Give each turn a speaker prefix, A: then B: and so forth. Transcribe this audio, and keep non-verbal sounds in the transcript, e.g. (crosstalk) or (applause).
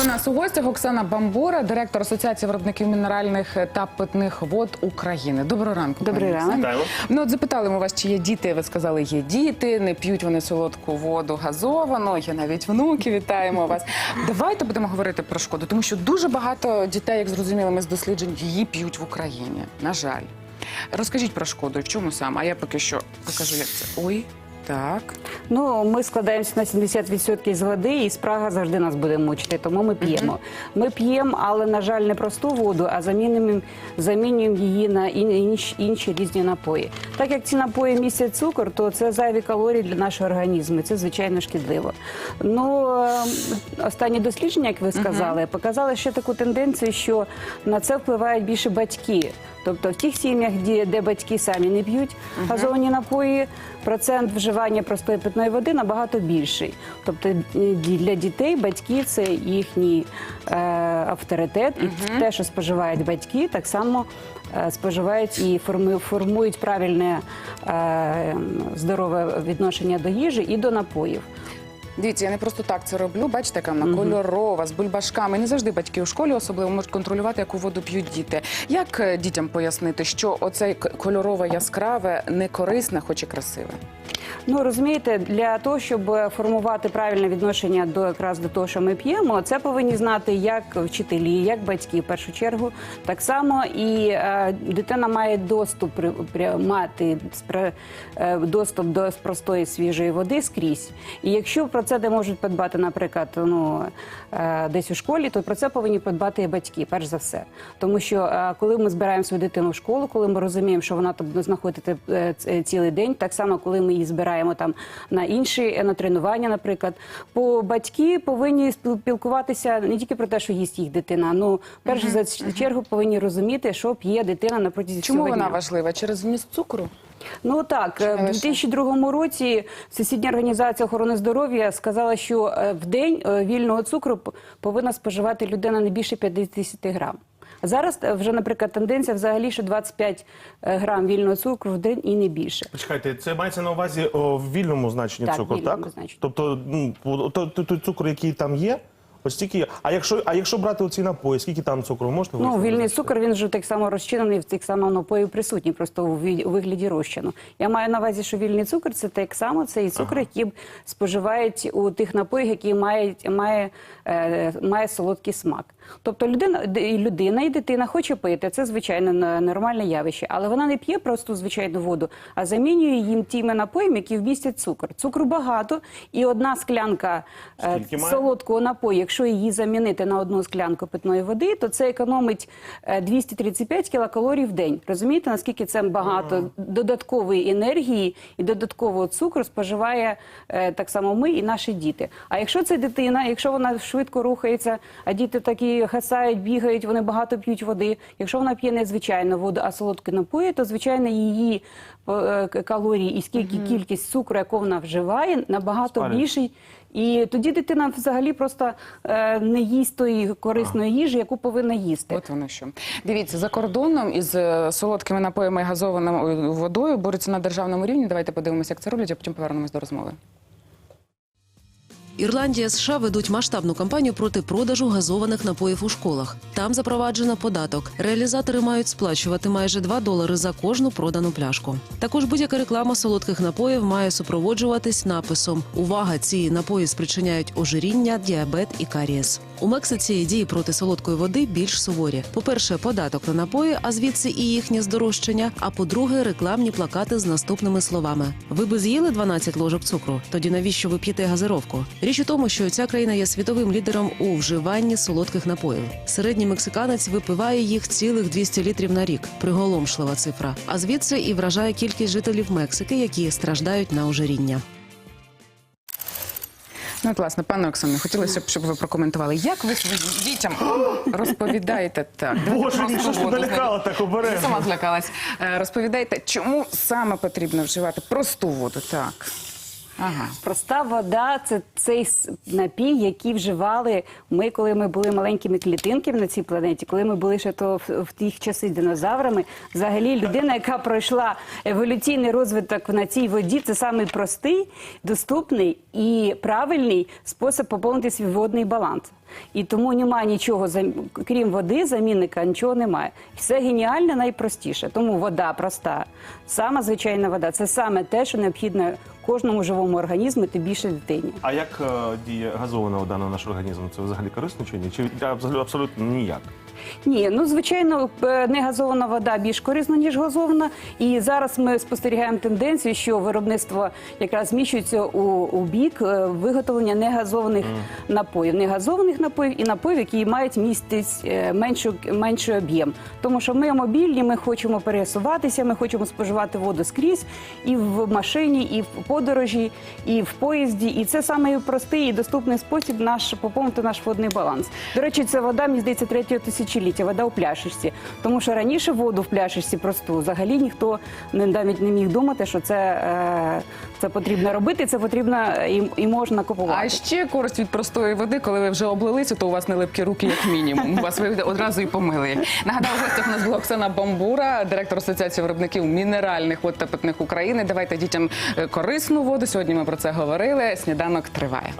A: у нас у гостях Оксана Бамбура, директор Асоціації виробників мінеральних та питних вод України. Доброго ранку.
B: Добрий
A: пані
B: ранок.
A: Оксано. Ну от запитали ми вас, чи є діти. Ви сказали, є діти, не п'ють вони солодку воду газовану. Є навіть внуки. Вітаємо вас. Давайте будемо говорити про шкоду, тому що дуже багато дітей, як зрозуміли, ми з досліджень її п'ють в Україні. На жаль. Розкажіть про шкоду, в чому саме? А я поки що покажу, як це. Ой, так.
B: Ну, ми складаємося на 70% з води, і спрага завжди нас буде мучити, тому ми п'ємо. Ми п'ємо, але, на жаль, не просту воду, а замінюємо, замінюємо її на ін- інші, інші різні напої. Так як ці напої містять цукор, то це зайві калорії для нашого організму. і Це звичайно шкідливо. Ну е, останні дослідження, як ви сказали, показали ще таку тенденцію, що на це впливають більше батьки. Тобто в тих сім'ях, де, де батьки самі не п'ють газовані напої, процент вживання простої питної води набагато більший. Тобто е, для дітей батьки це їхній е, авторитет, і те, що споживають батьки, так само е, споживають і формують, формують правильне е, здорове відношення до їжі і до напоїв.
A: Дивіться, я не просто так це роблю. Бачите, яка вона кольорова, з бульбашками. Не завжди батьки у школі особливо можуть контролювати, яку воду п'ють діти. Як е, дітям пояснити, що оце кольорове яскраве не корисне, хоч і красиве?
B: Ну розумієте, для того, щоб е, формувати правильне відношення до якраз до того, що ми п'ємо, це повинні знати як вчителі, як батьки в першу чергу. Так само і е, дитина має доступ при, при- мати спре- е, доступ до простої свіжої води скрізь. І якщо про це не можуть подбати, наприклад, ну е, десь у школі, то про це повинні подбати і батьки, перш за все. Тому що е, коли ми збираємо свою дитину в школу, коли ми розуміємо, що вона там буде знаходити е, цілий день, так само, коли ми її збираємо там на інші на тренування, наприклад, по батьки повинні спілкуватися не тільки про те, що їсть їх дитина. Ну перш за чергу повинні розуміти, що п'є дитина на протязі
A: Чому
B: всього
A: вона важлива? Через вміст цукру?
B: Ну так, е, в
A: лише?
B: 2002 році Всесвітня організація охорони здоров'я сказала, що е, в день е, вільного цукру повинна споживати людина не більше 50 грам. Зараз вже, наприклад, тенденція взагалі, що 25 е, грам вільного цукру в день і не більше.
C: Почекайте, це мається на увазі о, в вільному значенні
B: Так,
C: цукру,
B: вільному
C: так?
B: значенні.
C: Тобто, ну, то- то- той цукор, який там є, ось стільки є. А якщо, а якщо брати оці напої, скільки там цукру можете
B: Ну, вільний цукор він вже так само розчинений в тих самих напоїв присутній, просто у вигляді розчину. Я маю на увазі, що вільний цукор це так само це і цукор, які споживають у тих напоїх, які мають має, е, має солодкий смак. Тобто людина, і людина і дитина хоче пити, це звичайно нормальне явище, але вона не п'є просту звичайну воду, а замінює їм тими напоями, які вмістять цукор. Цукру багато, і одна склянка е,
C: Скільки має?
B: солодкого напою, якщо її замінити на одну склянку питної води, то це економить е, 235 кілокалорій в день. Розумієте, наскільки це багато додаткової енергії і додаткового цукру споживає е, так само ми і наші діти. А якщо це дитина, якщо вона швидко рухається, а діти такі хасають, бігають, вони багато п'ють води. Якщо вона п'є не звичайну воду, а солодкі напої, то звичайно її е, калорії і скільки кількість цукру, яку вона вживає, набагато більший. І тоді дитина взагалі просто е, не їсть тої корисної їжі, яку повинна їсти.
A: От воно що. Дивіться, за кордоном із е, солодкими напоями і газованою водою борються на державному рівні. Давайте подивимося, як це роблять, а потім повернемось до розмови.
D: Ірландія США ведуть масштабну кампанію проти продажу газованих напоїв у школах. Там запроваджено податок. Реалізатори мають сплачувати майже 2 долари за кожну продану пляшку. Також будь-яка реклама солодких напоїв має супроводжуватись написом: Увага! Ці напої спричиняють ожиріння, діабет і карієс. У Мексиці дії проти солодкої води більш суворі. По-перше, податок на напої, а звідси і їхнє здорожчання. А по-друге, рекламні плакати з наступними словами: Ви би з'їли 12 ложок цукру? Тоді навіщо ви п'єте газировку? Річ у тому, що ця країна є світовим лідером у вживанні солодких напоїв. Середній мексиканець випиває їх цілих 200 літрів на рік. Приголомшлива цифра. А звідси і вражає кількість жителів Мексики, які страждають на ожиріння.
A: Ну, от, власне, пане Оксане, хотілося б, щоб ви прокоментували, як ви своїм дітям (gasps) розповідаєте так.
C: Боже,
A: просто
C: що ж ти
A: воду
C: налякала так
A: Я
C: обережно?
A: сама злякалась. Е, Розповідайте, чому саме потрібно вживати просту воду? Так. Ага.
B: Проста вода це цей напій, який вживали ми, коли ми були маленькими клітинками на цій планеті, коли ми були ще то в, в тих часи динозаврами. Взагалі, людина, яка пройшла еволюційний розвиток на цій воді, це самий простий, доступний і правильний спосіб поповнити свій водний баланс. І тому немає нічого, крім води, замінника, нічого немає. Все геніальне, найпростіше. Тому вода проста. Сама звичайна вода це саме те, що необхідно кожному живому організму, тим більше дитині.
C: А як е, діє газована вода на наш організм? Це взагалі корисно чи ні? Чи абсолютно ніяк?
B: Ні, ну звичайно, е, негазована вода більш корисна, ніж газована. І зараз ми спостерігаємо тенденцію, що виробництво якраз зміщується у, у бік е, виготовлення негазованих напоїв, негазованих напоїв і напоїв, які мають містить е, меншу, менший об'єм. Тому що ми мобільні, ми хочемо пересуватися, ми хочемо споживати воду скрізь і в машині, і в подорожі, і в поїзді. І це саме простий і доступний спосіб наш поповнити наш водний баланс. До речі, це вода, мені здається, третього тисячоліття, вода у пляшечці. Тому що раніше воду в пляшечці просту взагалі ніхто не навіть не міг думати, що це, е, це потрібно робити, це потрібно і, і можна купувати.
A: А ще користь від простої води, коли ви вже облилися, то у вас не липкі руки, як мінімум. У вас ви одразу і помили. Нагадаю, гостях у нас була Оксана Бамбура, директор Асоціації виробників мінеральних вод та питних України. Давайте дітям е, корисну воду. Сьогодні ми про це говорили. Сніданок триває.